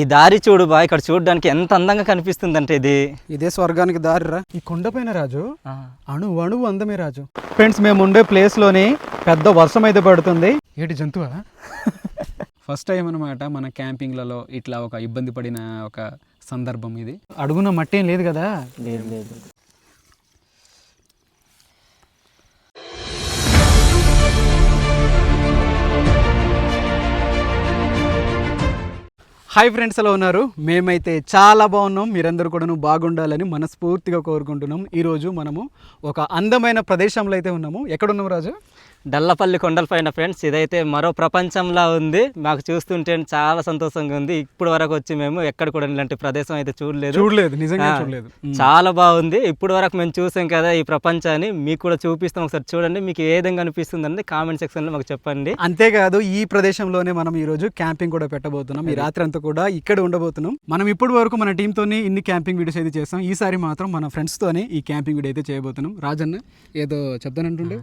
ఈ దారి చూడు బా ఇక్కడ చూడడానికి ఎంత అందంగా కనిపిస్తుందంటే ఇది. ఇదే స్వర్గానికి దారిరా. ఈ కొండపైన రాజు అణు అణువు అందమే రాజు. ఫ్రెండ్స్ మేము ఉండే ప్లేస్లోని పెద్ద వర్షం అయితే పడుతుంది. ఏటి జంతువా? ఫస్ట్ టైం అనమాట మన క్యాంపింగ్లలో ఇట్లా ఒక ఇబ్బంది పడిన ఒక సందర్భం ఇది. అడుగున మట్టి ఏం లేదు కదా? లేదు లేదు. హాయ్ ఫ్రెండ్స్ ఎలా ఉన్నారు? మేమైతే చాలా బాగున్నాం. మీరందరూ కూడాను బాగుండాలని మనస్ఫూర్తిగా కోరుకుంటున్నాం. ఈరోజు మనము ఒక అందమైన ప్రదేశంలో అయితే ఉన్నాము. ఎక్కడున్నాం రాజు? డల్లపల్లి కొండలపైన ఫ్రెండ్స్ ఇదైతే మరో ప్రపంచంలా ఉంది. మాకు చూస్తుంటే చాలా సంతోషంగా ఉంది. ఇప్పుడు వరకు వచ్చి మేము ఎక్కడ కూడా ఇలాంటి ప్రదేశం అయితే చూడలేదు. చూడలేదు నిజంగా చూడలేదు. చాలా బాగుంది. ఇప్పుడు వరకు మేము చూసాం కదా ఈ ప్రపంచాన్ని. మీకు కూడా చూపిస్తాం ఒకసారి చూడండి. మీకు ఏ విధంగా అనిపిస్తుంది అనేది కామెంట్ సెక్షన్లో మాకు చెప్పండి. అంతేకాదు ఈ ప్రదేశంలోనే మనం ఈ రోజు క్యాంపింగ్ కూడా పెట్టబోతున్నాం. ఈ రాత్రి అంతా కూడా ఇక్కడ ఉండబోతున్నాం. మనం ఇప్పటి వరకు మన టీమ్ తోని ఇన్ని క్యాంపింగ్ వీడియోస్ అయితే చేస్తాం ఈసారి మాత్రం మన ఫ్రెండ్స్ తోనే ఈ క్యాంపింగ్ వీడియో అయితే చేయబోతున్నాం. రాజన్న ఏదో చెప్తానంటుండే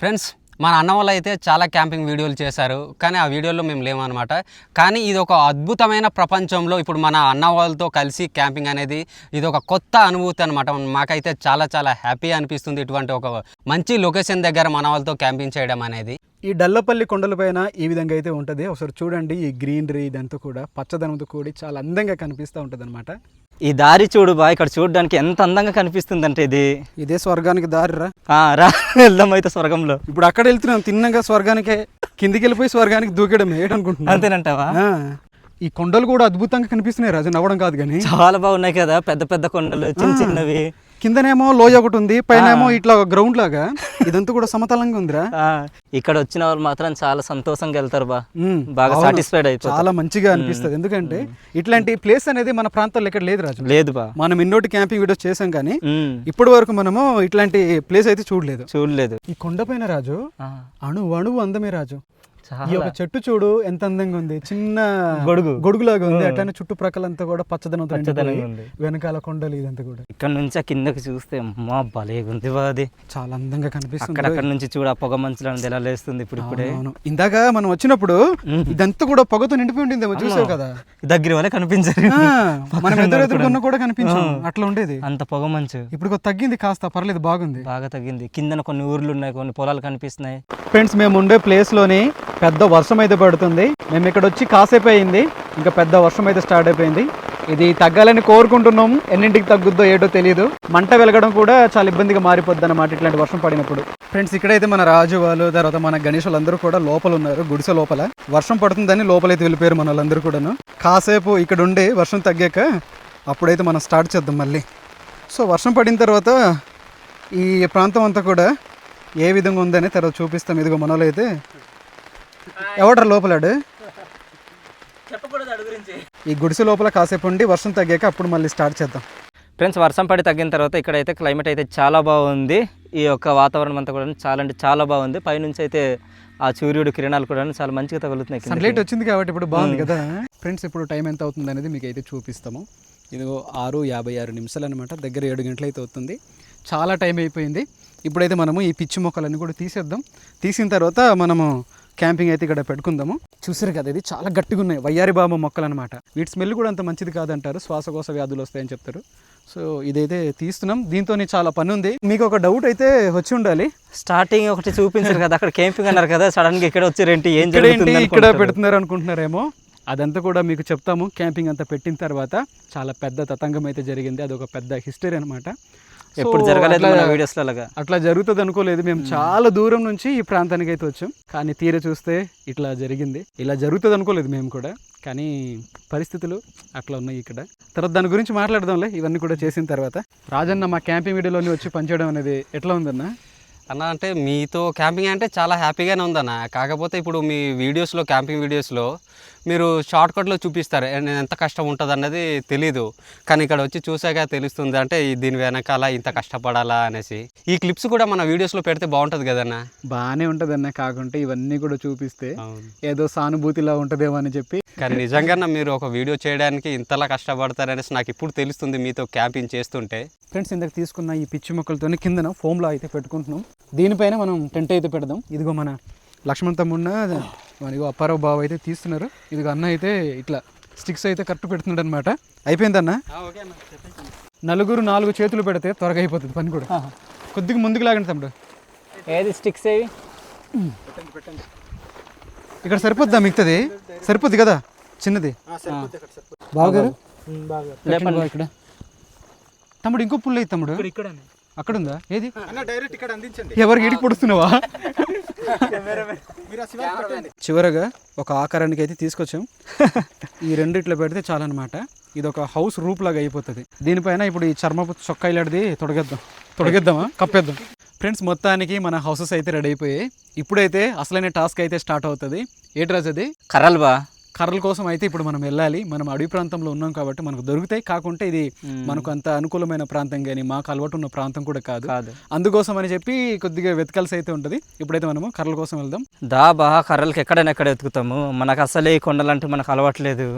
ఫ్రెండ్స్ మన అన్న వాళ్ళు అయితే చాలా క్యాంపింగ్ వీడియోలు చేశారు కానీ ఆ వీడియోలో మేము లేమన్నమాట కానీ ఇది ఒక అద్భుతమైన ప్రపంచంలో ఇప్పుడు మన అన్న వాళ్ళతో కలిసి క్యాంపింగ్ అనేది ఇది ఒక కొత్త అనుభూతి అనమాట మాకైతే చాలా చాలా హ్యాపీ అనిపిస్తుంది ఇటువంటి ఒక మంచి లొకేషన్ దగ్గర మన వాళ్ళతో క్యాంపింగ్ చేయడం అనేది. ఈ డల్లపల్లి కొండలపైన ఈ విధంగా అయితే ఉంటుంది. ఒకసారి చూడండి ఈ గ్రీనరీ ఇదంతా కూడా పచ్చదనంతో కూడి చాలా అందంగా కనిపిస్తూ ఉంటుంది ఈ దారి చూడు బా ఇక్కడ చూడడానికి ఎంత అందంగా కనిపిస్తుందంటే ఇది. ఇదే స్వర్గానికి దారిరా. ఆ, రా వెళ్దాం అయితే స్వర్గంలో. ఇప్పుడు అక్కడ వెళ్తున్నాం తిన్నగా స్వర్గానికే కిందికి వెళ్ళిపోయి స్వర్గానికి దూకేయడం ఏంటనుకుంటున్నా అంతేనంటావా? ఈ కొండలు కూడా అద్భుతంగా కనిపిస్తున్నాయి రాజు నవ్వడం కాదు కానీ. చాలా బాగున్నాయి కదా పెద్ద పెద్ద కొండలు చిన్న చిన్నవి. కిందనేమో లోయ ఒకటి ఉంది పైన ఏమో ఇట్లా గ్రౌండ్ లాగా. ఇదంతా కూడా సమతలంగా ఉందిరా. ఇక్కడ వచ్చిన వాళ్ళు మాత్రం చాలా సంతోషంగా వెళ్తారు బా. బాగా. సాటిస్ఫైడ్ అయిపోతారు. చాలా మంచిగా అనిపిస్తుంది. ఎందుకంటే ఇట్లాంటి ప్లేస్ అనేది మన ప్రాంతాల్లో ఎక్కడ లేదు రాజు. లేదు బా. మనం ఎన్నోటి క్యాంపింగ్ వీడియోస్ చేసాం కానీ ఇప్పటి వరకు మనము ఇట్లాంటి ప్లేస్ అయితే చూడలేదు. చూడలేదు. ఈ కొండపైన రాజు అణు అణువు అందమే రాజు. ఈ ఒక చెట్టు చూడు ఎంత అందంగా ఉంది. చిన్న గొడుగు. గొడుగులాగా ఉంది. అట్లానే చుట్టుప్రక్కలంతా కూడా పచ్చదనంతో పచ్చదనంగా నిండిపోయి ఉంది. వెనకాల కొండలు ఇదంతా కూడా. ఇక్కడ నుంచి ఆ కిందకి చూస్తే అమ్మా భలేగా ఉంది అది. చాలా అందంగా కనిపిస్తుంది. అక్కడక్కడ నుంచి చూడ పొగ మంచులో ఎలా లేస్తుంది ఇప్పుడు ఇప్పుడే. ఇందాక మనం వచ్చినప్పుడు. ఇదంతా కూడా పొగతో నిండిపోయి ఉండిందేమో చూసావు కదా? దగ్గర వల్ల కనిపించారు. మనం ఎదురెదురుకున్న కూడా కనిపించాం. అట్లా ఉండేది. అంత పొగ మంచు. ఇప్పుడు తగ్గింది కాస్త పర్లేదు బాగుంది. బాగా తగ్గింది. కిందన కొన్ని ఊర్లు ఉన్నాయి కొన్ని పొలాలు కనిపిస్తున్నాయి. ఫ్రెండ్స్ మేము ఉండే ప్లేస్లోని పెద్ద వర్షం అయితే పడుతుంది. మేము ఇక్కడ వచ్చి కాసేపు అయింది. ఇంకా పెద్ద వర్షం అయితే స్టార్ట్ అయిపోయింది. ఇది తగ్గాలని కోరుకుంటున్నాం ఎన్నింటికి తగ్గుద్దో ఏటో తెలియదు మంట వెలగడం కూడా చాలా ఇబ్బందిగా మారిపోద్ది అన్నమాట ఇట్లాంటి వర్షం పడినప్పుడు. ఫ్రెండ్స్ ఇక్కడైతే మన రాజు వాళ్ళు తర్వాత మన గణేష్ వాళ్ళందరూ కూడా లోపల ఉన్నారు. గుడిసె లోపల. వర్షం పడుతుందని లోపలైతే వెళ్ళిపోయారు మన వాళ్ళందరూ కూడాను. కాసేపు ఇక్కడ ఉండి వర్షం తగ్గాక అప్పుడైతే మనం స్టార్ట్ చేద్దాం మళ్ళీ. సో వర్షం పడిన తర్వాత ఈ ప్రాంతం అంతా కూడా ఏ విధంగా ఉందని తర్వాత చూపిస్తాం. ఇదిగో మనలో అయితే ఎవడ్రా లోపలాడు? ఈ గుడిసె లోపల కాసేపు ఉండి వర్షం తగ్గాక అప్పుడు మళ్ళీ స్టార్ట్ చేద్దాం. ఫ్రెండ్స్ వర్షం పడి తగ్గిన తర్వాత ఇక్కడైతే క్లైమేట్ అయితే చాలా బాగుంది. ఈ యొక్క వాతావరణం అంతా కూడా చాలా అంటే చాలా బాగుంది. పైనుంచి అయితే ఆ సూర్యుడు కిరణాలు కూడా చాలా మంచిగా తగులుతున్నాయి. సన్లైట్ వచ్చింది కాబట్టి ఇప్పుడు బాగుంది కదా. ఫ్రెండ్స్ ఇప్పుడు టైం ఎంత అవుతుంది అనేది మీకు అయితే చూపిస్తాము. ఇదిగో ఆరు యాభై ఆరు నిమిషాలు అనమాట దగ్గర ఏడు గంటలు అయితే అవుతుంది. చాలా టైం అయిపోయింది. ఇప్పుడైతే మనము ఈ పిచ్చి మొక్కలన్నీ కూడా తీసేద్దాం. తీసిన తర్వాత మనము క్యాంపింగ్ అయితే ఇక్కడ పెట్టుకుందాము. చూసారు కదా ఇది చాలా గట్టిగా ఉన్నాయి వయ్యారి బాబు మొక్కలు అనమాట వీటి స్మెల్ కూడా అంత మంచిది కాదంటారు. శ్వాసకోశ వ్యాధులు వస్తాయని చెప్తారు. సో ఇదైతే తీస్తున్నాం. దీంతో చాలా పని ఉంది. మీకు ఒక డౌట్ అయితే వచ్చి ఉండాలి. స్టార్టింగ్ ఒకటి చూపించారు కదా అక్కడ క్యాంపింగ్ అన్నారు కదా సడన్గా ఇక్కడ వచ్చారేంటి ఏం జరుగుతుంది ఇక్కడ. పెడుతున్నారు అనుకుంటున్నారేమో అదంతా కూడా మీకు చెప్తాము. క్యాంపింగ్ అంతా పెట్టిన తర్వాత చాలా పెద్ద తతంగం అయితే జరిగింది. అది ఒక పెద్ద హిస్టరీ అనమాట ఎప్పుడు జరగలేదు వీడియోస్ అలాగా అట్లా జరుగుతుంది అనుకోలేదు. మేము చాలా దూరం నుంచి ఈ ప్రాంతానికి అయితే వచ్చాం. కానీ తీర చూస్తే ఇట్లా జరిగింది. ఇలా జరుగుతుంది అనుకోలేదు మేము కూడా. కానీ పరిస్థితులు అట్లా ఉన్నాయి ఇక్కడ. తర్వాత దాని గురించి మాట్లాడదాంలే. ఇవన్నీ కూడా చేసిన తర్వాత. రాజన్న మా క్యాంపింగ్ వీడియోలోని వచ్చి పనిచేయడం అనేది ఎట్లా ఉందన్న? అన్న అంటే మీతో క్యాంపింగ్ అంటే చాలా హ్యాపీగానే ఉందన్న. కాకపోతే ఇప్పుడు మీ వీడియోస్లో క్యాంపింగ్ వీడియోస్లో మీరు షార్ట్ కట్లో చూపిస్తారు. ఎంత కష్టం ఉంటుంది అన్నది తెలీదు. కానీ ఇక్కడ వచ్చి చూసాక తెలుస్తుంది. అంటే దీని వెనకాల ఇంత కష్టపడాలా అనేసి. ఈ క్లిప్స్ కూడా మన వీడియోస్లో పెడితే బాగుంటుంది కదన్న? బాగానే ఉంటుంది అన్న కాకుంటే ఇవన్నీ కూడా చూపిస్తే ఏదో సానుభూతిలా ఉంటుందేమో అని చెప్పి. కానీ నిజంగా మీరు ఒక వీడియో చేయడానికి ఇంతలా కష్టపడతారనేసి నాకు ఇప్పుడు తెలుస్తుంది మీతో క్యాంపింగ్ చేస్తుంటే. ఫ్రెండ్స్ ఇందాక తీసుకున్న ఈ పిచ్చి మొక్కలతోనే కిందన ఫోమ్లో అయితే పెట్టుకుంటున్నాం. దీనిపైన మనం టెంట్ అయితే పెడదాం. ఇదిగో మన లక్ష్మణ్ తమ్ముడిన ఇదిగో అప్పారావు బాబు అయితే తీస్తున్నారు. ఇదిగో అన్న అయితే ఇట్లా స్టిక్స్ అయితే కరెక్ట్ పెడుతున్నాడు అనమాట అయిపోయిందన్న నలుగురు నాలుగు చేతులు పెడితే త్వరగా అయిపోతుంది పని కూడా. కొద్దిగా ముందుకు లాగండి తమ్ముడు. ఏది స్టిక్స్ ఏవి? ఇక్కడ సరిపోద్దా మిగతాది? సరిపోద్ది కదా? చిన్నది. బాగా ఇక్కడ. తమ్ముడు ఇంకో పుల్ల అయితే తమ్ముడు. ఇక్కడ అక్కడ ఉందా ఏది డైరెక్ట్ ఇక్కడ అందించండి. ఎవరికి ఇడికి పొడుస్తున్నావా? చివరగా ఒక ఆకారానికి అయితే తీసుకొచ్చాం. ఈ రెండు ఇట్లా పెడితే చాలన్నమాట. ఇది ఒక హౌస్ రూప్ లాగా అయిపోతుంది. దీనిపైన ఇప్పుడు ఈ చర్మపు చొక్కా ఇలాంటిది తొడగేద్దాం. తొడగేద్దామా? కప్పేద్దాం. ఫ్రెండ్స్ మొత్తానికి మన హౌసెస్ అయితే రెడీ అయిపోయాయి. ఇప్పుడైతే అసలైన టాస్క్ అయితే స్టార్ట్ అవుతుంది. ఏంటి రాజు అది? కర్రలు బా. కర్రల కోసం అయితే ఇప్పుడు మనం వెళ్ళాలి. మనం అడవి ప్రాంతంలో ఉన్నాం కాబట్టి మనకు దొరుకుతాయి. కాకుంటే ఇది మనకు అంత అనుకూలమైన ప్రాంతం కానీ మాకు అలవాటు ఉన్న ప్రాంతం కూడా కాదు. కాదు. అందుకోసం అని చెప్పి కొద్దిగా వెతకాల్సి అయితే ఉంటుంది. ఇప్పుడైతే మనము కర్రల కోసం వెళ్దాం. దా బా కర్రలకి ఎక్కడైనా ఎక్కడ ఎత్తుకుతాము మనకు అసలే కొండలంటే మనకు అలవాట్లేదు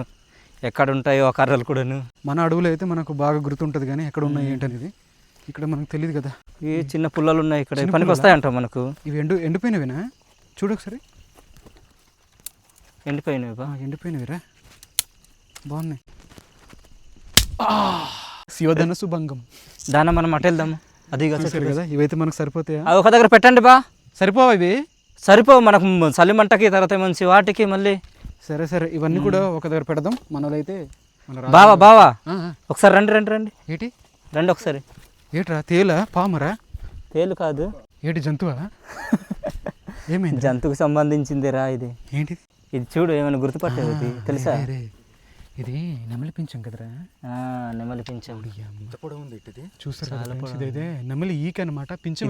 ఎక్కడ ఉంటాయో ఆ కర్రలు కూడాను. మన అడవులో అయితే మనకు బాగా గుర్తుంటుంది కానీ ఎక్కడ ఉన్నాయి ఏంటనేది ఇక్కడ మనకు తెలియదు కదా. ఈ చిన్న పుల్లలు ఉన్నాయి ఇక్కడ. పనికి వస్తాయంట మనకు. ఇవి ఎండు ఎండిపోయినవినా? చూడు ఒకసారి ఎండిపోయినాయి బా ఎండిపోయినవిరా? బాగున్నాయి. శివధనస్సు భంగం దాన మనం అటు వెళ్దాము. అది చూసారు కదా? ఇవైతే మనకు సరిపోతాయా? అది ఒక దగ్గర పెట్టండి బా. సరిపోవా ఇవి? సరిపో మనకు చలిమంటకి తర్వాత మంచి వాటికి మళ్ళీ. సరే సరే. ఇవన్నీ కూడా ఒక దగ్గర పెడదాం. మనోళ్ళైతే మన రా- బావా బావా. ఒకసారి రండి రండి రండి. ఏటి? రండి ఒకసారి. ఏట్రా? తేలా? పామరా? తేలు కాదు. ఏటి జంతువా? ఏమైంది? జంతువుకు సంబంధించిందిరా ఇది. ఏంటిది? ఇది చూడు ఏమైనా గుర్తుపట్టేది ఇది తెలుసా. ఇది నెమలి పింఛం కదరా? ఆ, నెమలి పింఛం ఉంది ఇటుది చూసారు నెమలి ఈక అనమాట పింఛం.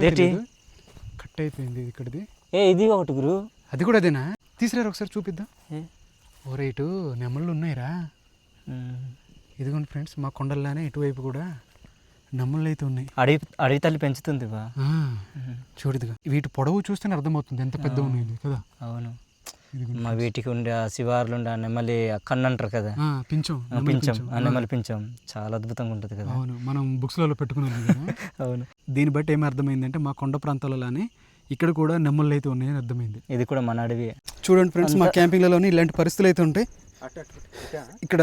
కట్ అయిపోయింది ఇది ఇక్కడిది. ఏ ఇది ఒకటి గురు. అది కూడా అదేనా? తీసిరారు ఒకసారి చూపిద్దాం? ఓరే ఇటు నెమళ్ళు ఉన్నాయిరా. ఇదిగోండి ఫ్రెండ్స్ మా కొండల్లానే ఇటువైపు కూడా నెమళ్ళు అయితే ఉన్నాయి. అడవి అడవి తల్లి పెంచుతుంది బా చూడుదిగా వీటి పొడవు చూస్తేనే అర్థమవుతుంది ఎంత పెద్ద ఉన్నాయి కదా? అవును. మా వీటికి ఉండే ఆ శివార్లు ఉండే ఆ నెమలి ఆ కన్ను అంటారు కదా. పింఛం ఆ పింఛం. ఆ నెమలి పింఛం చాలా అద్భుతంగా ఉంటుంది కదా. అవును మనం బుక్స్లలో పెట్టుకున్నాం కదా. అవును. దీన్ని బట్టి ఏమి అర్థమైందంటే మా కొండ ప్రాంతాలలోనే ఇక్కడ కూడా నెమ్మళ్ళు అయితే ఉన్నాయని అర్థమైంది. ఇది కూడా మన అడవి. చూడండి ఫ్రెండ్స్ మా క్యాంపింగ్లలోని ఇలాంటి పరిస్థితులు అయితే ఉంటాయి. అటు అటు ఇటా? ఇక్కడ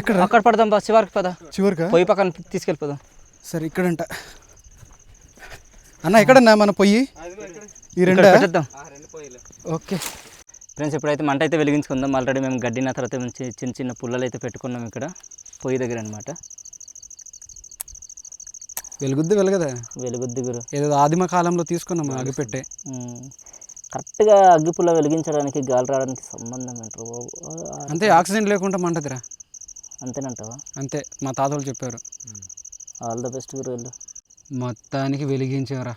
ఇక్కడ. అక్కడ పడదాం బా శివారికి పదా. చివరిగా పొయ్యి పక్కన తీసుకెళ్ళిపోదాం సరే ఇక్కడంట. అన్న ఎక్కడన్నా మన పొయ్యి? ఈ ఇక్కడ రెండా పెట్టేద్దాం ఓకే. ఫ్రెండ్స్ ఇప్పుడైతే మంట అయితే వెలిగించుకుందాం. ఆల్రెడీ మేము గడ్డిన తర్వాత చిన్న చిన్న పుల్లలు అయితే పెట్టుకున్నాం ఇక్కడ. పొయ్యి దగ్గర అనమాట వెలుగుద్ది వెలగదా? వెలుగుద్ది గురు. ఏదో ఆదిమ కాలంలో తీసుకున్నాం అగిపెట్టే ఉమ్. కరెక్ట్గా అగ్గి పుల్ల వెలిగించడానికి గాలి రావడానికి సంబంధం ఏంటారు బాబు? అంతే ఆక్సిజన్ లేకుండా మంటదిరా. అంతేనంటావా? అంతే మా తాతలు చెప్పారు. ఆల్ ద బెస్ట్ గురు వెళ్ళు. మొత్తానికి వెలిగించేవరా.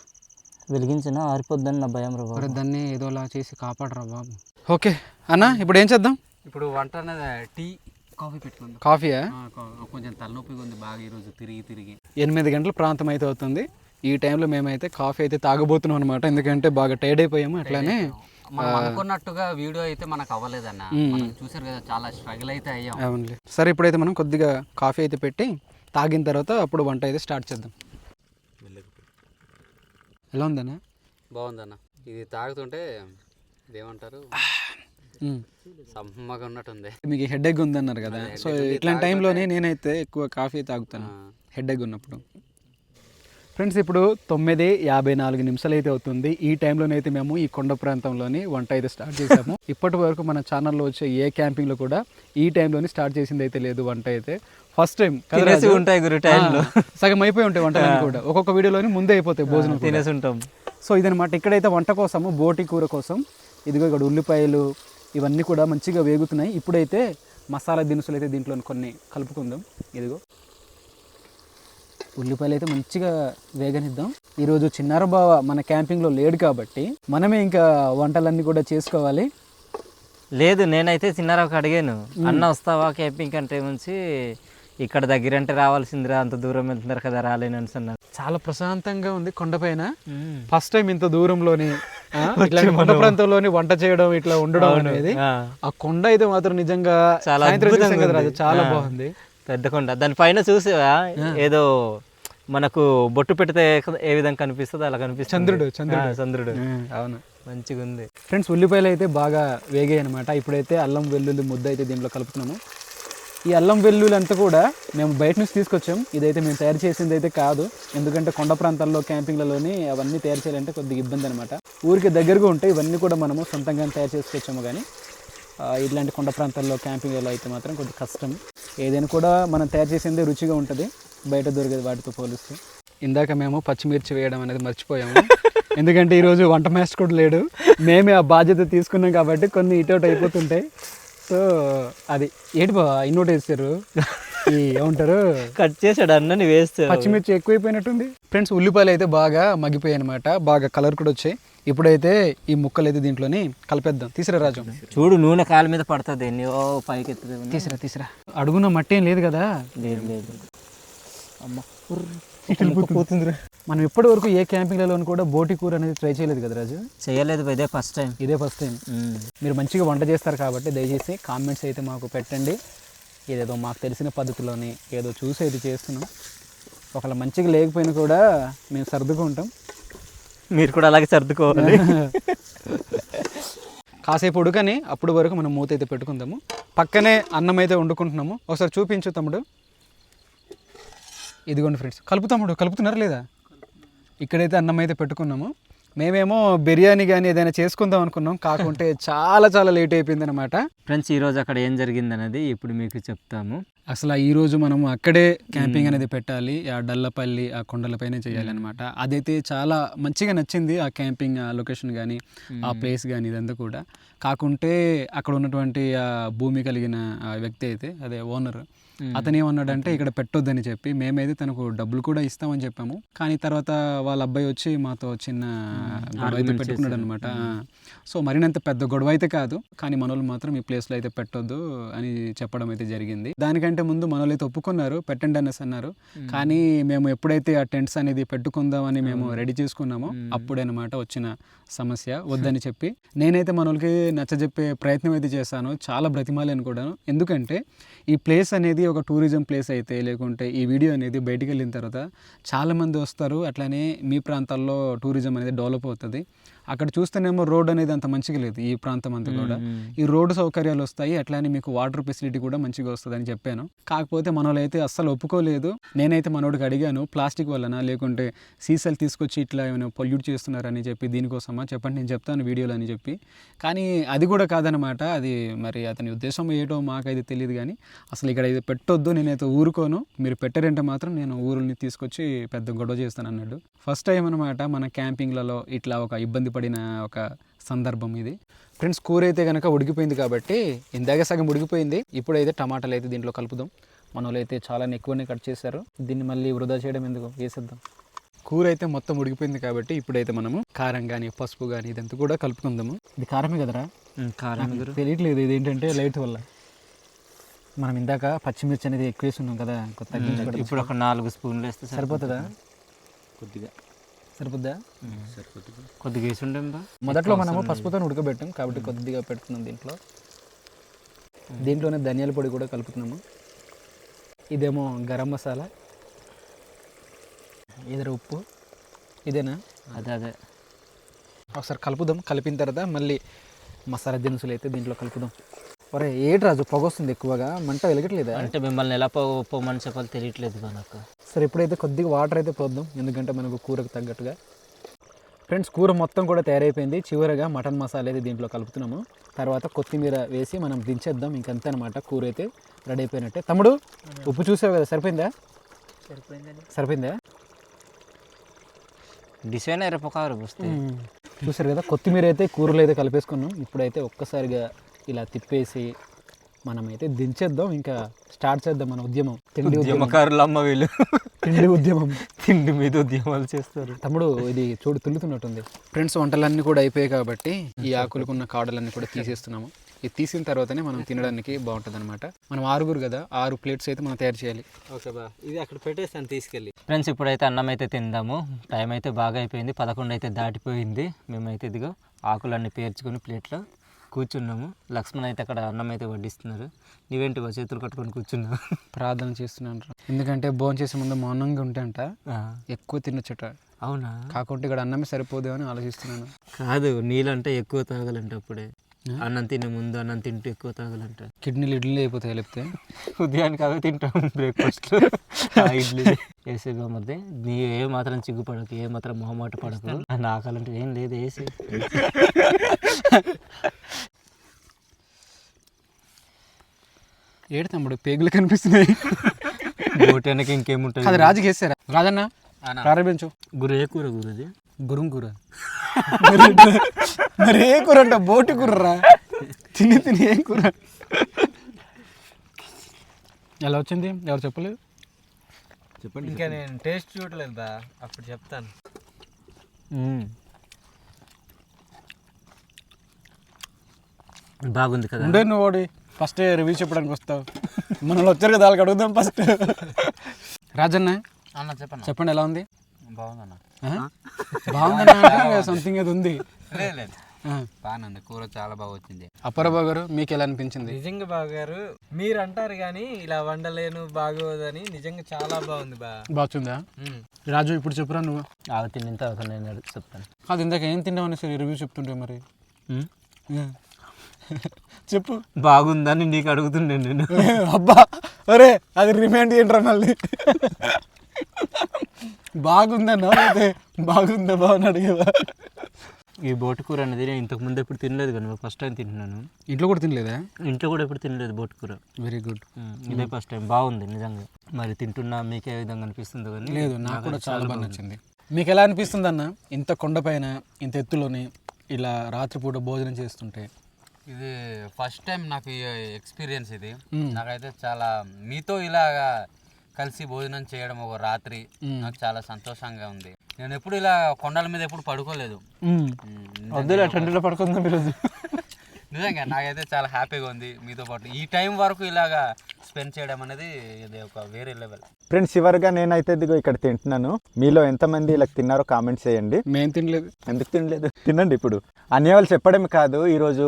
వెలిగించినా ఆరిపోద్దని నా భయం రా బాబు. దాన్ని ఏదోలా చేసి కాపాడరా బాబు. ఓకే. అన్న ఇప్పుడు ఏం చేద్దాం? ఇప్పుడు వంట అనేది టీ కాఫీ పెట్టుకుందాం. కాఫీయా? కొంచెం తలనొప్పిగా ఉంది బాగా ఈరోజు తిరిగి తిరిగి. ఎనిమిది గంటల ప్రాంతం అయితే అవుతుంది. ఈ టైంలో మేమైతే కాఫీ అయితే తాగబోతున్నాం అనమాట ఎందుకంటే బాగా టైర్డ్ అయిపోయాము అట్లానే. మనం అనుకున్నట్టుగా వీడియో అయితే మనకు అవ్వలేదన్న. మనం చూసారు కదా చాలా స్ట్రగుల్ అయితే అయ్యాం. అవునులే. సరే ఇప్పుడైతే మనం కొద్దిగా కాఫీ అయితే పెట్టి తాగిన తర్వాత అప్పుడు వంట అయితే స్టార్ట్ చేద్దాం. ఎలా ఉందన్నా? బాగుందన్న. ఇది తాగుతుంటే ఇదేమంటారు? మ్మ్. సమ్మగా ఉన్నట్టుంది. మీకు హెడ్ ఎగ్ ఉందన్నారు కదా. సో ఇట్లాంటి టైంలోనే నేనైతే ఎక్కువ కాఫీ తాగుతాను. హెడ్ ఎగ్ ఉన్నప్పుడు. ఫ్రెండ్స్ ఇప్పుడు తొమ్మిది యాభై నాలుగు నిమిషాలు అయితే అవుతుంది. ఈ టైంలోనైతే మేము ఈ కొండ ప్రాంతంలోని వంట అయితే స్టార్ట్ చేసాము ఇప్పటి వరకు మన ఛానల్లో వచ్చే ఏ క్యాంపింగ్లో కూడా ఈ టైంలోని స్టార్ట్ చేసింది అయితే లేదు వంట అయితే. ఫస్ట్ టైం తినేసి ఉంటాయి గురు టైంలో. సగం అయిపోయి ఉంటాయి వంటలన్నీ కూడా. ఒక్కొక్క వీడియోలోని ముందే అయిపోతాయి భోజనం. తినేసి ఉంటాం. సో ఇదనమాట ఇక్కడైతే వంట కోసము బోటి కూర కోసం. ఇదిగో ఇక్కడ ఉల్లిపాయలు ఇవన్నీ కూడా మంచిగా వేగుతున్నాయి. ఇప్పుడైతే మసాలా దినుసులు అయితే దీంట్లో కొన్ని కలుపుకుందాం. ఇదిగో. ఉల్లిపాయలు అయితే మంచిగా వేగనిద్దాం. ఈరోజు చిన్నార బావ మన క్యాంపింగ్లో లేడు కాబట్టి మనమే ఇంకా వంటలన్నీ కూడా చేసుకోవాలి. లేదు నేనైతే చిన్నారావుకి అడిగాను. అన్న వస్తావా క్యాంపింగ్ అంటే మంచి ఇక్కడ దగ్గర అంటే రావాల్సిందిరా అంత దూరం వెళ్తున్నారు కదా రాలేను అని అన్నారు. చాలా ప్రశాంతంగా ఉంది కొండపైన ఫస్ట్ టైం ఇంత దూరంలోని కొండ ప్రాంతంలోని వంట చేయడం ఇట్లా ఉండడం అనేది ఆ. కొండ అయితే మాత్రం నిజంగా చాలా చాలా. బాగుంది. పెద్ద కొండ. దానిపైన చూసావా? ఏదో మనకు బొట్టు పెడితే ఏ విధంగా కనిపిస్తుందో అలా కనిపిస్తుంది. చంద్రుడు, చంద్రుడు. చంద్రుడు. అవును. మంచిగా ఉంది ఫ్రెండ్స్ ఉల్లిపాయలు అయితే బాగా వేగాయి అనమాట ఇప్పుడైతే అల్లం వెల్లుల్లి ముద్ద అయితే దీంట్లో కలుపుతున్నాము. ఈ అల్లం వెల్లుల్లి అంతా కూడా మేము బయట నుంచి తీసుకొచ్చాం. ఇదైతే మేము తయారు చేసింది అయితే కాదు. ఎందుకంటే కొండ ప్రాంతాల్లో క్యాంపింగ్లలోని అవన్నీ తయారు చేయాలంటే కొద్దిగా ఇబ్బంది అనమాట ఊరికి దగ్గరగా ఉంటే ఇవన్నీ కూడా మనము సొంతంగా తయారు చేసుకొచ్చాము కానీ ఆ, ఇట్లాంటి కొండ ప్రాంతాల్లో క్యాంపింగ్లో అయితే మాత్రం కొద్దిగా కష్టం. ఏదైనా కూడా మనం తయారు చేసిందే రుచిగా ఉంటుంది. బయట దొరికేది వాటితో పోలిస్తే. ఇందాక మేము పచ్చిమిర్చి వేయడం అనేది మర్చిపోయాము. ఎందుకంటే ఈరోజు వంట మాస్టర్ కూడా లేడు. మేమే ఆ బాధ్యత తీసుకున్నాం కాబట్టి కొన్ని ఇటు అటు అయిపోతుంటాయి. సో అది ఏంటి బా ఇన్నోటి వేస్తారు ఈ ఏమంటారు? కట్ చేసాడు అన్నని వేస్తే పచ్చిమిర్చి ఎక్కువైపోయినట్టుంది. ఫ్రెండ్స్ ఉల్లిపాయలు అయితే బాగా మగ్గిపోయాయి అనమాట బాగా కలర్ కూడా వచ్చాయి. ఇప్పుడైతే ఈ ముక్కలు అయితే దీంట్లోని కలిపేద్దాం. తీసిరా రాజు. చూడు నూనె కాళ్ళ మీద పడుతుంది ఎన్ని ఓ పైకి ఎత్తుతుంది. తీసిరా తీసిరా. అడుగున మట్టి ఏం లేదు కదా? లేదు లేదు. అమ్మ మనం ఇప్పటి వరకు ఏ క్యాంపింగ్లలో కూడా బోటి కూర అనేది ట్రై చేయలేదు కదా రాజు? చేయలేదు ఇదే ఫస్ట్ టైం ఇదే ఫస్ట్ టైం మీరు మంచిగా వంట చేస్తారు కాబట్టి దయచేసి కామెంట్స్ అయితే మాకు పెట్టండి. ఇదేదో మాకు తెలిసిన పద్ధతిలోని ఏదో చూసి అయితే చేస్తున్నాం. ఒకవేళ మంచిగా లేకపోయినా కూడా మేము సర్దుకుంటాం మీరు కూడా అలాగే సర్దుకోవాలి. కాసేపు ఉడకని అప్పుడు వరకు మనం మూత అయితే పెట్టుకుందాము. పక్కనే అన్నం అయితే వండుకుంటున్నాము. ఒకసారి చూపించు తమ్ముడు. ఇదిగోండి ఫ్రెండ్స్ కలుపు తమ్ముడు కలుపుతున్నారా లేదా? ఇక్కడైతే అన్నం అయితే పెట్టుకున్నాము. మేమేమో బిర్యానీ కానీ ఏదైనా చేసుకుందాం అనుకున్నాం కాకుంటే చాలా చాలా లేట్ అయిపోయింది అనమాట ఫ్రెండ్స్ ఈ రోజు అక్కడ ఏం జరిగింది అనేది ఇప్పుడు మీకు చెప్తాము. అసలు ఈ రోజు మనం అక్కడే క్యాంపింగ్ అనేది పెట్టాలి ఆ డల్లపల్లి ఆ కొండలపైనే చేయాలి అనమాట అదైతే చాలా మంచిగా నచ్చింది ఆ క్యాంపింగ్ ఆ లొకేషన్ కానీ ఆ ప్లేస్ కానీ ఇదంతా కూడా. కాకుంటే అక్కడ ఉన్నటువంటి ఆ భూమి కలిగిన వ్యక్తి అయితే అదే ఓనర్ అతను ఏమన్నాడంటే ఇక్కడ పెట్టొద్దని చెప్పి మేమైతే తనకు డబ్బులు కూడా ఇస్తామని చెప్పాము. కానీ తర్వాత వాళ్ళ అబ్బాయి వచ్చి మాతో చిన్న గొడవ అయితే పెట్టుకున్నాడు అనమాట సో మరినంత పెద్ద గొడవ అయితే కాదు. కానీ మనోళ్ళు మాత్రం ఈ ప్లేస్లో అయితే పెట్టొద్దు అని చెప్పడం అయితే జరిగింది. దానికంటే ముందు మనోళ్ళు అయితే ఒప్పుకున్నారు. పెట్టండి అనేసి అన్నారు. కానీ మేము ఎప్పుడైతే ఆ టెంట్స్ అనేది పెట్టుకుందామని మేము రెడీ చేసుకున్నామో అప్పుడేనమాట వచ్చిన సమస్య. వద్దని చెప్పి. నేనైతే మనోళ్ళకి నచ్చజెప్పే ప్రయత్నం అయితే చేశాను. చాలా బ్రతిమాలేను కూడా ఎందుకంటే ఈ ప్లేస్ అనేది ఒక టూరిజం ప్లేస్ అయితే లేకుంటే ఈ వీడియో అనేది బయటికి వెళ్ళిన తర్వాత చాలామంది వస్తారు. అట్లానే మీ ప్రాంతాల్లో టూరిజం అనేది డెవలప్ అవుతుంది. అక్కడ చూస్తేనేమో రోడ్ అనేది అంత మంచిగా లేదు ఈ ప్రాంతం అంతా కూడా. ఈ రోడ్డు సౌకర్యాలు వస్తాయి అట్లానే మీకు వాటర్ ఫెసిలిటీ కూడా మంచిగా వస్తుంది అని చెప్పాను. కాకపోతే మనోళ్ళు అయితే అస్సలు ఒప్పుకోలేదు. నేనైతే మనోడికి అడిగాను ప్లాస్టిక్ వలన లేకుంటే సీసాలు తీసుకొచ్చి ఇట్లా ఏమైనా పొల్యూట్ చేస్తున్నారని చెప్పి దీనికోసమా చెప్పండి నేను చెప్తాను వీడియోలో అని చెప్పి. కానీ అది కూడా కాదనమాట అది మరి అతని ఉద్దేశం ఏటో మాకైతే తెలియదు కానీ అసలు ఇక్కడ ఇది పెట్టొద్దు నేనైతే ఊరుకోను. మీరు పెట్టారంటే మాత్రం నేను ఊరుని తీసుకొచ్చి పెద్ద గొడవ చేస్తాను అన్నాడు ఫస్ట్ టైం అనమాట మన క్యాంపింగ్లలో ఇట్లా ఒక ఇబ్బంది పడిన ఒక సందర్భం ఇది. ఫ్రెండ్స్ కూర అయితే కనుక ఉడికిపోయింది కాబట్టి ఇందాక సగం ఉడికిపోయింది. ఇప్పుడైతే టమాటాలు అయితే దీంట్లో కలుపుదాం. మన వాళ్ళు అయితే చాలా ఎక్కువనే కట్ చేశారు. దీన్ని మళ్ళీ వృధా చేయడం ఎందుకు? వేసేద్దాం. కూర అయితే మొత్తం ఉడికిపోయింది కాబట్టి ఇప్పుడైతే మనము కారం కానీ పసుపు కానీ ఇదంతా కూడా కలుపుకుందాము. ఇది కారమే కదరా? కారం తెలియట్లేదు ఇది ఏంటంటే లైట్ వల్ల. మనం ఇందాక పచ్చిమిర్చి అనేది ఎక్కువ వేసున్నాం కదా కొత్త తగ్గించుకోవడం ఇప్పుడు ఒక నాలుగు స్పూన్లు వేస్తే సరిపోతుందా? కొద్దిగా. సరిపోద్దా? కొద్దిగా వేసి ఉండంబా మొదట్లో మనము పసుపుతో ఉడకబెట్టాం కాబట్టి కొద్దిగా పెడుతున్నాం దీంట్లో. దీంట్లోనే ధనియాల పొడి కూడా కలుపుతున్నాము. ఇదేమో గరం మసాలా. ఇదర ఉప్పు. ఇదేనా? అదే అదే. ఒకసారి కలుపుదాం. కలిపిన తర్వాత మళ్ళీ మసాలా దినుసులు అయితే దీంట్లో కలుపుదాం. ఒరే ఏటి రాజు పొగ వస్తుంది ఎక్కువగా. మంట వెలగట్లేదా? అంటే మిమ్మల్ని ఎలా పో పోమని చెప్పాలి తెలియట్లేదు బా నాకు సరే ఇప్పుడైతే కొద్దిగా వాటర్ అయితే పోద్దాం. ఎందుకంటే మనకు కూరకు తగ్గట్టుగా. ఫ్రెండ్స్ కూర మొత్తం కూడా తయారైపోయింది. చివరగా మటన్ మసాలా అయితే దీంట్లో కలుపుతున్నాము. తర్వాత కొత్తిమీర వేసి మనం దించేద్దాం. ఇంకంతే అనమాట కూర అయితే రెడీ అయిపోయినట్టే. తమ్ముడు ఉప్పు చూసావు కదా సరిపోయిందా? సరిపోయిందా? డిసైన్ వస్తే. చూసారు కదా కొత్తిమీర అయితే కూరలో అయితే కలిపేసుకున్నాం. ఇప్పుడైతే ఒక్కసారిగా ఇలా తిప్పేసి మనమైతే దించేద్దాం. ఇంకా స్టార్ట్ చేద్దాం మన ఉద్యమం. తిండి ఉద్యమం. ఉద్యమకారులు అమ్మ వీళ్ళు. తిండి ఉద్యమం. తిండి మీద ఉద్యమాలు చేస్తారు. తమ్ముడు ఇది చూడు తుల్లుతున్నట్టుంది. ఫ్రెండ్స్ వంటలన్నీ కూడా అయిపోయాయి కాబట్టి ఈ ఆకులకున్న కాడలన్నీ కూడా తీసేస్తున్నాము. ఇది తీసిన తర్వాతనే మనం తినడానికి బాగుంటుంది అనమాట మనం ఆరుగురు కదా ఆరు ప్లేట్స్ అయితే మనం తయారు చేయాలి. ఓకే బా. ఇది అక్కడ పెట్టేస్తాను తీసుకెళ్ళి. ఫ్రెండ్స్ ఇప్పుడైతే అన్నం అయితే తిందాము. టైం అయితే బాగా అయిపోయింది. పదకొండు అయితే దాటిపోయింది. మేమైతే ఇదిగో ఆకులన్నీ పేర్చుకొని ప్లేట్లో కూర్చున్నాము. లక్ష్మణ్ అయితే అక్కడ అన్నం అయితే వడ్డిస్తున్నారు. నీవేంటి బా చేతులు కట్టుకొని కూర్చున్నావు? ప్రార్థన చేస్తున్నాను. ఎందుకంటే భోజనం చేసే ముందు మౌనంగా ఉంటే అంట ఆ, ఎక్కువ తినొచ్చట. అవునా? కాకుంటే ఇక్కడ అన్నమే సరిపోదు అని ఆలోచిస్తున్నాను. కాదు నీళ్ళంటే ఎక్కువ తాగాలంటే అప్పుడే. అన్నం తినే ముందు అన్నం తింటూ ఎక్కువ తాగాలంట కిడ్నీలు ఇడ్లీ అయిపోతాయి లేకపోతే ఉదయానికి అవే తింటాం బ్రేక్ఫాస్ట్ ఇడ్లీ వేసే బామ్మది నీ ఏ మాత్రం చిగ్గుపడకు ఏ మాత్రం మొహమాట పడకు. నాకాలంటే ఏం లేదు వేసి. ఏడు తమ్ముడు పేగులు కనిపిస్తున్నాయి. బోటి వెనక ఇంకేముంటుంది అది రాజుకి వేస్తారా రాజన్న ప్రారంభించు. గురు ఏ కూర గురుది గురుం కూర మరి ఏ కూర అంట బోటి కూరరా? తిని తిని ఏం కూర? ఎలా వచ్చింది? ఎవరు చెప్పలేదు? చెప్పండి ఇంకా నేను టేస్ట్ చూడలేదు బా అప్పుడు చెప్తాను. బాగుంది కదా. ఉండే నువ్వు వాడి ఫస్ట్ రివ్యూ చెప్పడానికి వస్తావు. మనల్ని వచ్చారు కదా వాళ్ళకి అడుగుదాం ఫస్ట్. రాజన్న అన్న చెప్పన్న. చెప్పండి ఎలా ఉంది? బాగుందన్న. ఆ? బాగుందన్న సంథింగ్ అది ఉంది. లేదు కూర చాలా బాగా వచ్చింది. అప్పారావు గారు మీకు ఎలా అనిపించింది? నిజంగా బాగారు మీరు అంటారు కానీ ఇలా వండలేను బాగోదని నిజంగా చాలా బాగుంది బా. బాగుందా. రాజు ఇప్పుడు చెప్పురా నువ్వు. ఆవు తిన్న తర్వాత నేను చెప్తాను. కాదు ఇందాక ఏం తిన్నావు అనేసి రివ్యూ చెప్తుంటే మరి. చెప్పు. బాగుందని నీకు అడుగుతుండే నేను. అబ్బా అరే అది రిమైండ్ ఏంట్రా మళ్ళీ. బాగుందన్నా బాగుందా బాగుంది అడిగేవా? ఈ బోటి కూర అనేది నేను ఇంతకు ముందు ఎప్పుడు తినలేదు కానీ ఫస్ట్ టైం తింటున్నాను. ఇంట్లో కూడా తినలేదా? ఇంట్లో కూడా ఎప్పుడు తినలేదు బోటి కూర వెరీ గుడ్ ఇదే ఫస్ట్ టైం బాగుంది నిజంగా. మరి తింటున్నా మీకు ఏ విధంగా అనిపిస్తుందో కానీ లేదు నాకు కూడా చాలా బాగా నచ్చింది. మీకు ఎలా అనిపిస్తుంది అన్న ఇంత కొండపైన ఇంత ఎత్తులోని ఇలా రాత్రిపూట భోజనం చేస్తుంటే. ఇది ఫస్ట్ టైం నాకు ఎక్స్పీరియన్స్ ఇది. నాకైతే చాలా మీతో ఇలాగా కలిసి భోజనం చేయడం ఒక రాత్రి. నాకు చాలా సంతోషంగా ఉంది. నేను ఎప్పుడు ఇలా కొండల మీద ఎప్పుడు పడుకోలేదు. వద్దులే టెంట్లో పడుకుందాం ఈరోజు. నిజంగా నాకైతే చాలా హ్యాపీగా ఉంది మీతో పాటు. ఈ టైం వరకు ఇలాగా స్పెండ్ చేయడం అనేది ఇది ఒక వేరే లెవెల్ ఫ్రెండ్స్ చివరిగా నేనైతే ఇదిగో ఇక్కడ తింటున్నాను. మీలో ఎంతమంది ఇలా తిన్నారో కామెంట్స్ చేయండి. మేము తినలేదు. ఎందుకు తినలేదు? తినండి ఇప్పుడు. అన్నయ్య వాళ్ళు చెప్పడమే కాదు ఈరోజు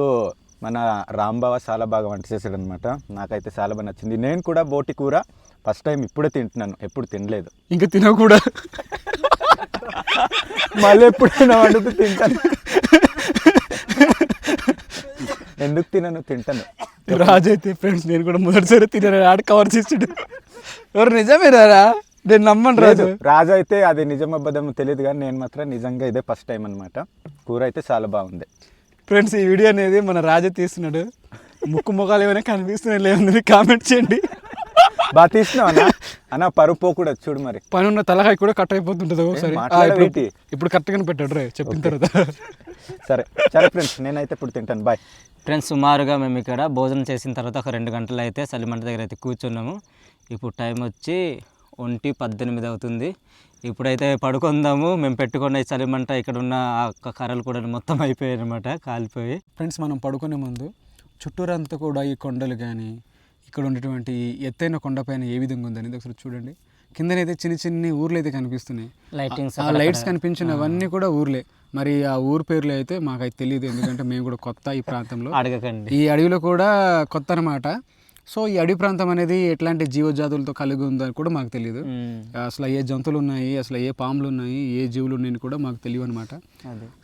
మన రాంబావ చాలా బాగా వంట చేశాడు అనమాట నాకైతే చాలా బాగా నచ్చింది. నేను కూడా బోటి కూర ఫస్ట్ టైం ఇప్పుడే తింటున్నాను. ఎప్పుడు తినలేదు. ఇంకా తినవు కూడా మళ్ళీ ఎప్పుడైనా వండుతూ తింటాను. ఎందుకు తినను? తింటాను. రాజు అయితే ఫ్రెండ్స్ నేను కూడా మొదటిసారి తినాను. ఆడ కవర్ చేసాడు. ఎవరు నిజమేనారా నేను నమ్మను రాజు. రాజు అయితే అది నిజం అబద్ధం తెలియదు కానీ నేను మాత్రం నిజంగా ఇదే ఫస్ట్ టైం అనమాట కూర అయితే చాలా బాగుంది. ఫ్రెండ్స్ ఈ వీడియో అనేది మన రాజు తీస్తున్నాడు. ముక్కు ముఖాలు ఏమైనా కనిపిస్తున్నాయి లేదని కామెంట్ చేయండి. బాగా తీసినావు అన్న? అన్న పరుపు పోకూడదు చూడు మరి. పని ఉన్న తలకాయ కూడా కట్ అయిపోతుంటుంది ఒకసారి? ఇప్పుడు ఇప్పుడు కరెక్ట్గానే పెట్టాడు రే చెప్పిన తర్వాత. సరే సరే ఫ్రెండ్స్ నేనైతే ఇప్పుడు తింటాను. బాయ్ ఫ్రెండ్స్ సుమారుగా మేము ఇక్కడ భోజనం చేసిన తర్వాత ఒక రెండు గంటలు అయితే చలిమంట దగ్గర అయితే కూర్చున్నాము. ఇప్పుడు టైం వచ్చి ఒంటి పద్దెనిమిది అవుతుంది. ఇప్పుడైతే పడుకుందాము. మేము పెట్టుకున్న ఈ చలిమంట ఇక్కడ ఉన్న కర్రలు కూడా మొత్తం అయిపోయాయి అనమాట కాలిపోయి. ఫ్రెండ్స్ మనం పడుకునే ముందు చుట్టూరంతా కూడా ఈ కొండలు కానీ ఇక్కడ ఉన్నటువంటి ఈ ఎత్తైన కొండపైన ఏ విధంగా ఉందనేది ఒకసారి చూడండి. కిందనైతే చిన్న చిన్ని ఊర్లు అయితే కనిపిస్తున్నాయి. లైటింగ్స్ ఆ లైట్స్ కనిపించినవన్నీ కూడా ఊర్లే. మరి ఆ ఊరు పేర్లు అయితే మాకైతే తెలియదు ఎందుకంటే మేము కూడా కొత్త ఈ ప్రాంతంలో. అడగకండి. ఈ అడవిలో కూడా కొత్త అనమాట సో ఈ అడవి ప్రాంతం అనేది ఎట్లాంటి జీవజాతులతో కలిగి ఉందని కూడా మాకు తెలియదు అసలు ఏ జంతువులు ఉన్నాయి అసలు ఏ పాములు ఉన్నాయి ఏ జీవులు ఉన్నాయని కూడా మాకు తెలియదు అనమాట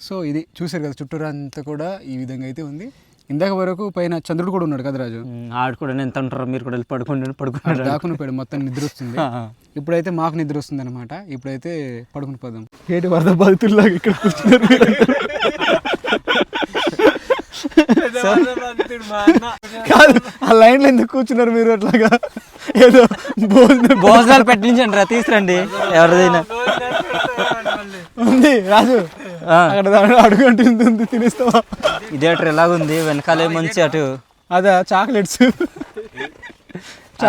సో ఇది చూసారు కదా చుట్టూరు అంతా కూడా ఈ విధంగా అయితే ఉంది. ఇందాక వరకు పైన చంద్రుడు కూడా ఉన్నాడు కదా రాజు? ఉమ్, ఆడు కూడా ఎంత ఉంటారో మీరు కూడా ఆడు పడుకున్నాడు దాకుని పోయాడు మొత్తం నిద్ర వస్తుంది. ఇప్పుడైతే మాకు నిద్ర వస్తుంది అనమాట ఇప్పుడైతే పడుకుని పోదాం. ఏంటి వరద బాధితుల్లాగా ఇక్కడ కూర్చున్నారు అన్న కాదు ఆ లైన్లో ఎందుకు కూర్చున్నారు మీరు అట్లాగా? ఏదో భోజనం భోజనాలు పెట్టించండి రా తీసురండి ఎవరిదైనా. ఉంది రాజు. అక్కడ అడుగు ఉంది తినేస్తావా? ఇదేటర్ ఎలాగుంది? వెనకాలే మంచి అటు. అదా చాక్లెట్స్.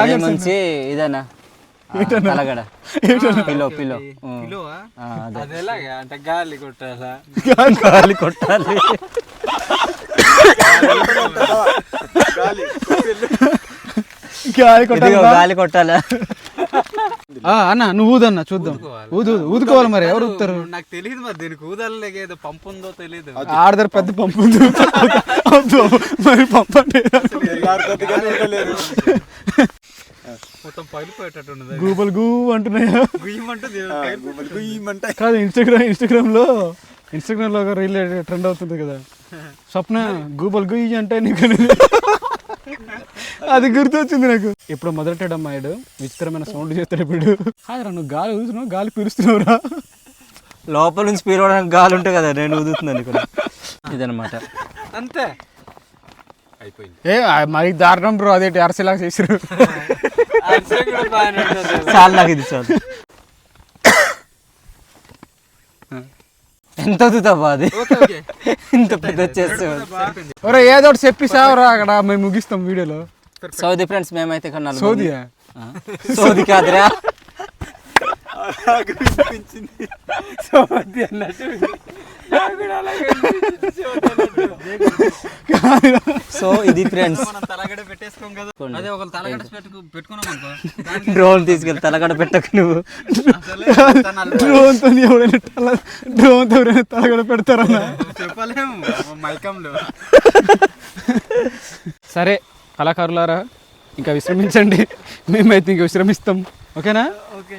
అదే మంచి ఇదేనా? పిలో పిలో అంటే గాలి కొట్టాలా? గాలి కొట్టాలి. గాలి కొట్టాలి గాలి కొట్టాలా. ఆ, అన్న నువ్వు ఊదన్న చూద్దాం. ఊదు ఊదు. ఊదుకోవాలి మరి ఎవరు ఊదుతారు? నాకు తెలియదు మరి దీనికి ఊదలేక ఏదో పంపు ఉందో తెలియదు ఆడదారు పెద్ద పంపు ఉంది. మరి పంపు అంటే మొత్తం పగిలిపోయేటట్టు గూబల్ గూ అంటున్నాయా? గుయ్యమంటే కాదు ఇన్స్టాగ్రామ్ ఇన్స్టాగ్రామ్లో ఇన్స్టాగ్రామ్లో ఒక రీల్ ట్రెండ్ అవుతుంది కదా. స్వప్న గూబల్ గుయ్యి అంటే నీకు అది గుర్తొచ్చింది నాకు. ఇప్పుడు మొదలెట్టాడు అమ్మాయిడు విచిత్రమైన సౌండ్ చేస్తాడు ఇప్పుడు. కాదురా నువ్వు గాలి ఊదుతున్నావు గాలి పీలుస్తున్నావురా. లోపల నుంచి పీరవడానికి గాలి ఉంటుంది కదా నేను ఊదుతున్నాను ఇక్కడ ఇదనమాట అంతే. ఏ మరి దారుణం బ్రో అదే అరసేలాగా చేసారు చాలు నాకు ఇది చాలు. ఎంత వదుతావా అది? ఓకే ఇంత పెద్ద చేస్తే ఒరే ఏదో ఒకటి చెప్పి సావరా అక్కడ మేము ముగిస్తాం వీడియోలో. సౌదీ ఫ్రెండ్స్ మేమైతే నలుగురు. సోదియా? ఆ? సౌదీ కాదురా. సోది అన్నట్టు. సో ఇది ఫ్రెండ్స్. డ్రోన్ తీసుకెళ్ళి తలగడ పెట్టకు నువ్వు. డ్రోన్తో ఎవరైనా తల డ్రోన్తో ఎవరైనా తలగడ పెడతారన్నా? చెప్పలేము. మైకంలో సరే కళాకారులారా ఇంకా విశ్రమించండి. మేమైతే ఇంకా విశ్రమిస్తాం. ఓకేనా? ఓకే.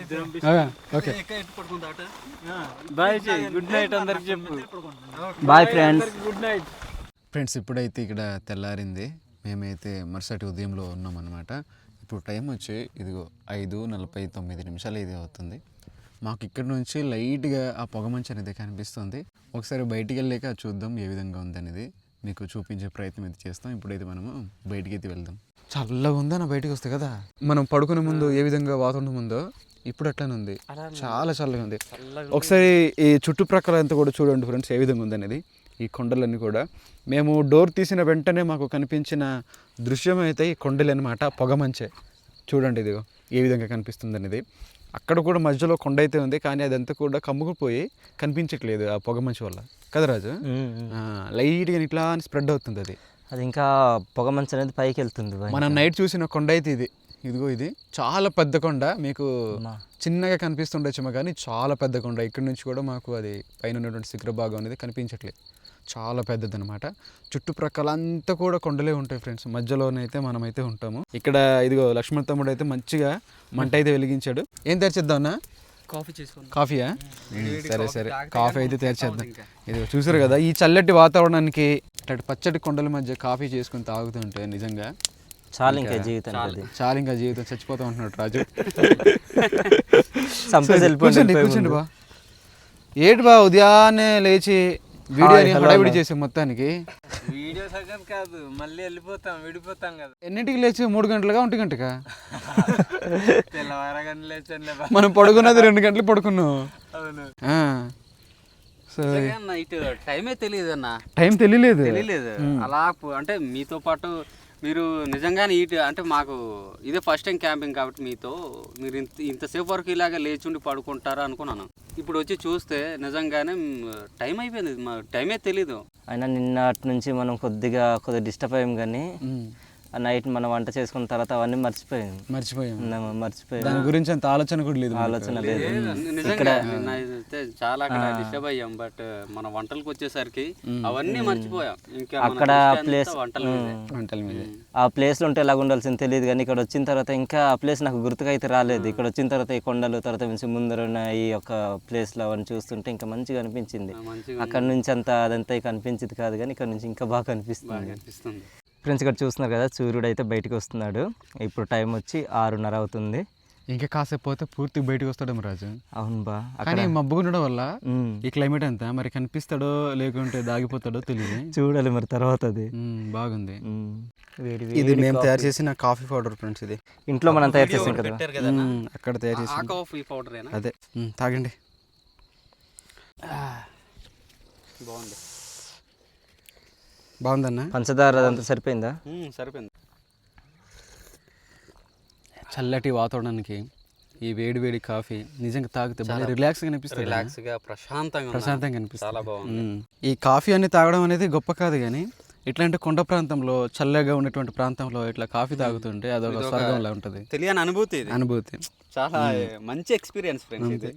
ఆ, ఓకే. బాయ్ గుడ్ నైట్ అందరికి చెప్పు. Bye friends. Good night. Friends ఇప్పుడైతే ఇక్కడ తెల్లారింది. మేమైతే మరుసటి ఉదయంలో ఉన్నామన్నమాట. ఇప్పుడు టైం వచ్చి ఇదిగో ఐదు నలభై తొమ్మిది నిమిషాలు ఇది అవుతుంది. మాకు ఇక్కడ నుంచి లైట్గా ఆ పొగమంచు అనేది కనిపిస్తుంది. ఒకసారి బయటికి వెళ్ళాక చూద్దాం ఏ విధంగా ఉందనేది. మీకు చూపించే ప్రయత్నం అయితే చేస్తాం. ఇప్పుడైతే మనము బయటికి అయితే వెళ్దాం. చల్లగా ఉందా నా బయటికి వస్తే కదా. మనం పడుకునే ముందు ఏ విధంగా వాతావరణం ఉందో ఇప్పుడు అట్లానే ఉంది. చాలా చల్లగా ఉంది. ఒకసారి ఈ చుట్టుప్రక్కల అంతా కూడా చూడండి ఫ్రెండ్స్ ఏ విధంగా ఉందనేది. ఈ కొండలన్నీ కూడా. మేము డోర్ తీసిన వెంటనే మాకు కనిపించిన దృశ్యం అయితే ఈ కొండలు అనమాట పొగమంచే చూడండి ఇదిగో ఏ విధంగా కనిపిస్తుంది అనేది అక్కడ కూడా మధ్యలో కొండ అయితే ఉంది కానీ అదంతా కూడా కమ్ముకుపోయి కనిపించట్లేదు ఆ పొగమంచు వల్ల. కదా రాజు? లైట్గా ఇట్లా స్ప్రెడ్ అవుతుంది అది అది ఇంకా పొగ మంచు అనేది పైకి వెళ్తుంది. మనం నైట్ చూసిన కొండ అయితే ఇది. ఇదిగో ఇది. చాలా పెద్ద కొండ. మీకు. చిన్నగా కనిపిస్తుండొచ్చేమో కానీ చాలా పెద్ద కొండ. ఇక్కడ నుంచి కూడా మాకు అది పైన ఉన్నటువంటి శిఖర భాగం అనేది కనిపించట్లేదు. చాలా పెద్దదన్నమాట. చుట్టుప్రక్కల అంతా కూడా కొండలే ఉంటాయి ఫ్రెండ్స్. మధ్యలోనైతే మనమైతే ఉంటాము. ఇక్కడ ఇదిగో లక్ష్మణ్ తమ్ముడు అయితే మంచిగా మంట అయితే వెలిగించాడు. ఏం తెరిచేద్దామన్నా కాఫీ చేసుకోండి కాఫీయా? సరే సరే. కాఫీ అయితే తెరిచేద్దాం. ఇది చూసారు కదా ఈ చల్లటి వాతావరణానికి ఇట్లాంటి పచ్చటి కొండల మధ్య కాఫీ చేసుకుని తాగుతుంటే నిజంగా చాలు ఇంకా జీవితం అది చాలా ఇంకా జీవితం చచ్చిపోతా ఉంటున్నాడు రాజు. కూర్చోండి కూర్చోండి. బా. ఏటి బా ఉదయాన్నే లేచి వీడియోని హడావిడి. చేసే మొత్తానికి. వీడియో సంగతి కాదు మళ్ళీ వెళ్ళిపోతాం విడిపోతాం కదా. ఎన్నింటికి లేచి మూడు గంటలుగా ఒంటి గంటగా తెల్లవారగానే లేచండి మనం పడుకున్నది రెండు గంటలు పడుకున్నాం. అవును. నైట్ టైమే తెలియదు అన్న. టైం తెలియలేదు. తెలియలేదు. అలా అంటే మీతో పాటు మీరు నిజంగానే ఈ అంటే మాకు ఇదే ఫస్ట్ టైం క్యాంపింగ్ కాబట్టి మీతో మీరు ఇంత ఇంతసేపు వరకు ఇలాగ లేచుండి పడుకుంటారా అనుకున్నాను. ఇప్పుడు వచ్చి చూస్తే నిజంగానే టైం అయిపోయింది. మా టైమే తెలీదు. అయినా నిన్నటి నుంచి మనం కొద్దిగా కొద్దిగా డిస్టర్బ్ అయ్యాం కానీ నైట్ మనం వంట చేసుకున్న తర్వాత అవన్నీ మర్చిపోయాం మర్చిపోయాం మర్చిపోయాం దాని గురించి అంత ఆలోచన కూడా లేదు. ఆలోచన లేదు. నేనైతే చాలా అక్కడ డిస్టర్బ్ అయ్యాం బట్ మన వంటలకు వచ్చేసరికి అవన్నీ మర్చిపోయాం. ఇంకా అక్కడ ప్లేస్ వంటల మీదే. ఆ ప్లేస్లో ఉంటే ఎలాగ ఉండాల్సింది తెలియదు కానీ ఇక్కడ వచ్చిన తర్వాత ఇంకా ఆ ప్లేస్ నాకు గుర్తుగా అయితే రాలేదు ఇక్కడ వచ్చిన తర్వాత ఈ కొండలు తర్వాత నుంచి ముందర ఉన్న ఈ యొక్క ప్లేస్లో అవన్నీ చూస్తుంటే ఇంకా మంచిగా అనిపించింది. అక్కడ నుంచి అంత అదంతా కనిపించింది కాదు కానీ ఇక్కడ నుంచి ఇంకా బాగా కనిపిస్తుంది ఫ్రెండ్స్ ఇక్కడ చూస్తున్నారు కదా సూర్యుడు అయితే బయటికి వస్తున్నాడు. ఇప్పుడు టైం వచ్చి ఆరున్నర అవుతుంది. ఇంకా కాసేపు పోతే పూర్తి బయటకు వస్తాడేమో రాజు. అవును బా కానీ మబ్బు ఉండడం వల్ల. ఈ క్లైమేట్ అంతా మరి కనిపిస్తాడో లేకుంటే దాగిపోతాడో తెలియదు. చూడాలి మరి తర్వాత అది. బాగుంది. ఇది మేము కాఫీ. తయారు చేసిన కాఫీ పౌడర్ ఫ్రెండ్స్ ఇది. ఇంట్లో మనం తయారు చేసాం కదా. అక్కడ తయారు ఆ చేసిన కాఫీ పౌడరేనా అదే. తాగండి. బాగుంది. బాగుందన్న? పంచదార అదంతా సరిపోయిందా? సరిపోయింది. చల్లటి వాతావరణానికి ఈ వేడి వేడి కాఫీ నిజంగా తాగితే బాగా రిలాక్స్గా అనిపిస్తుంది కదా? రిలాక్స్గా ప్రశాంతంగా. ప్రశాంతంగా అనిపిస్తుంది. చాలా బాగుంది. ఈ కాఫీ అని తాగడం అనేది గొప్ప కాదు కానీ ఇట్లాంటి కొండ ప్రాంతంలో చల్లగా ఉన్నటువంటి ప్రాంతంలో ఇట్లా కాఫీ తాగుతుంటే అదొక స్వర్గంలా ఉంటుంది. తెలియని అనుభూతి ఇది. అనుభూతి. చాలా మంచి ఎక్స్పీరియన్స్ ఫ్రెండ్స్ ఇది.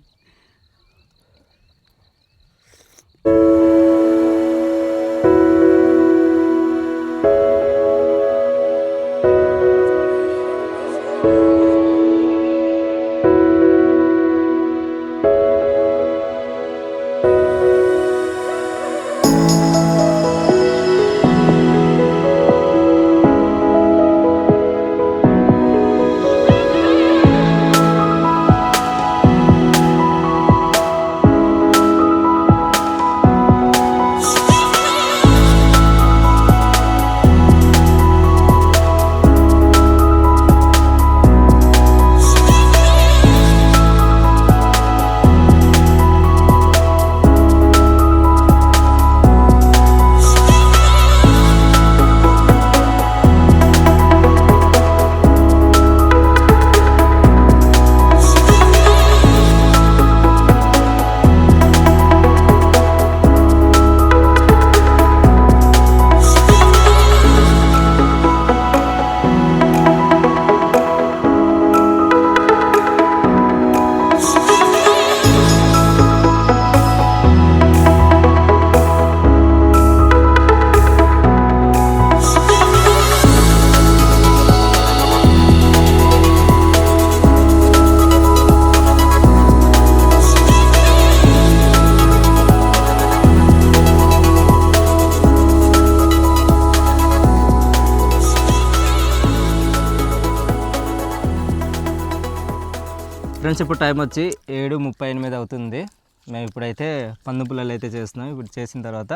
ఫ్రెండ్స్ ఇప్పుడు టైం వచ్చి ఏడు ముప్పై ఎనిమిది అవుతుంది. మేము ఇప్పుడైతే పందుపుల్లలు అయితే చేస్తున్నాం. ఇప్పుడు చేసిన తర్వాత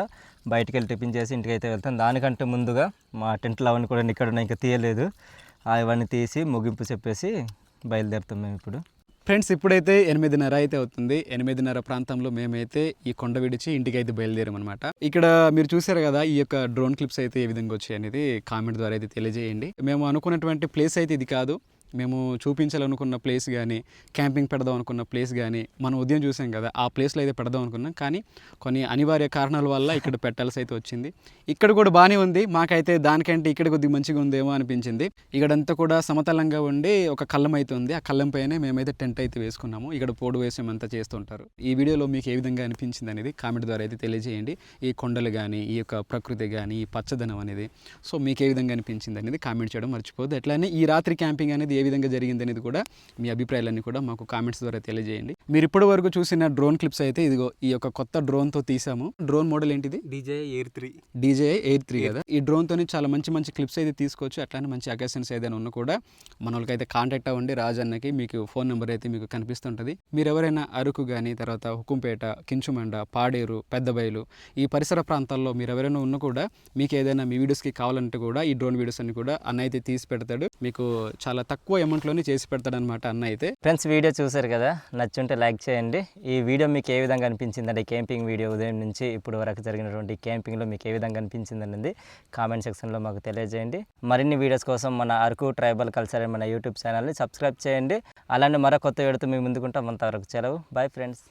బయటికి వెళ్ళి టిఫిన్ చేసి ఇంటికి అయితే వెళ్తాం. దానికంటే ముందుగా మా టెంట్లు అవన్నీ కూడా ఇక్కడ ఉన్నాయి, ఇంకా తీయలేదు. ఆ ఇవన్నీ తీసి ముగింపు చెప్పేసి బయలుదేరుతాం మేము ఇప్పుడు. ఫ్రెండ్స్ ఇప్పుడైతే ఎనిమిదిన్నర అయితే అవుతుంది. ఎనిమిదిన్నర ప్రాంతంలో మేమైతే ఈ కొండ విడిచి ఇంటికి అయితే బయలుదేరాం అనమాట ఇక్కడ మీరు చూసారు కదా ఈ యొక్క డ్రోన్ క్లిప్స్ అయితే ఏ విధంగా వచ్చాయి అనేది కామెంట్ ద్వారా అయితే తెలియజేయండి. మేము అనుకున్నటువంటి ప్లేస్ అయితే ఇది కాదు. మేము చూపించాలనుకున్న ప్లేస్ కానీ క్యాంపింగ్ పెడదాం అనుకున్న ప్లేస్ కానీ మనం ఉదయం చూసాం కదా ఆ ప్లేస్లో అయితే పెడదాం అనుకున్నాం కానీ కొన్ని అనివార్య కారణాల వల్ల ఇక్కడ పెట్టాల్సి అయితే వచ్చింది. ఇక్కడ కూడా బాగానే ఉంది. మాకైతే దానికంటే ఇక్కడ కొద్దిగా మంచిగా ఉందేమో అనిపించింది. ఇక్కడంతా కూడా సమతలంగా ఉండి ఒక కళ్ళం అయితే ఉంది. ఆ కళ్ళం పైనే మేమైతే టెంట్ అయితే వేసుకున్నాము. ఇక్కడ పోడు వేసేమంతా చేస్తుంటారు. ఈ వీడియోలో మీకు ఏ విధంగా అనిపించింది అనేది కామెంట్ ద్వారా అయితే తెలియజేయండి. ఈ కొండలు కానీ ఈ యొక్క ప్రకృతి కానీ ఈ పచ్చదనం అనేది. సో మీకు ఏ విధంగా అనిపించింది అనేది కామెంట్ చేయడం మర్చిపోద్దు అట్లానే ఈ రాత్రి క్యాంపింగ్ అనేది ఏ విధంగా జరిగింది అనేది కూడా మీ అభిప్రాయాలన్నీ కూడా మాకు కామెంట్స్ ద్వారా తెలియజేయండి. మీరు ఇప్పటి వరకు చూసిన డ్రోన్ క్లిప్స్ అయితే ఇదిగో ఈ యొక్క కొత్త డ్రోన్తో తీసాము. డ్రోన్ మోడల్ ఏంటిది? DJI air three. DJI air three కదా? ఈ డ్రోన్ తోని చాలా మంచి మంచి క్లిప్స్ అయితే తీసుకోవచ్చు. అట్లానే మంచి అకేషన్స్ ఏదైనా ఉన్నా కూడా మన వాళ్ళకైతే కాంటాక్ట్ అవ్వండి. రాజు అన్నకి మీకు ఫోన్ నెంబర్ అయితే మీకు కనిపిస్తుంటుంది. మీరు ఎవరైనా అరకు కానీ తర్వాత హుకుంపేట కించుమండ పాడేరు పెద్దబయలు ఈ పరిసర ప్రాంతాల్లో మీరు ఎవరైనా ఉన్నా కూడా మీకు ఏదైనా మీ వీడియోస్కి కావాలంటే కూడా ఈ డ్రోన్ వీడియోస్ అన్ని కూడా అన్న అయితే తీసి పెడతాడు. మీకు చాలా తక్కువ అమౌంట్లోనే చేసి పెడతాడనమాట అన్న అయితే. ఫ్రెండ్స్ వీడియో చూసారు కదా? నచ్చుంటే లైక్ చేయండి. ఈ వీడియో మీకు ఏ విధంగా అనిపించింది అంటే క్యాంపింగ్ వీడియో ఉదయం నుంచి ఇప్పుడు వరకు జరిగినటువంటి క్యాంపింగ్లో మీకు ఏ విధంగా అనిపించింది అనేది కామెంట్ సెక్షన్లో మాకు తెలియజేయండి. మరిన్ని వీడియోస్ కోసం మన అరకు ట్రైబల్ కల్చర్ మన యూట్యూబ్ ఛానల్ని సబ్స్క్రైబ్ చేయండి. అలానే మరో కొత్త వీడియోతో మీ ముందుకుంటాం అంతవరకు సెలవు. Bye friends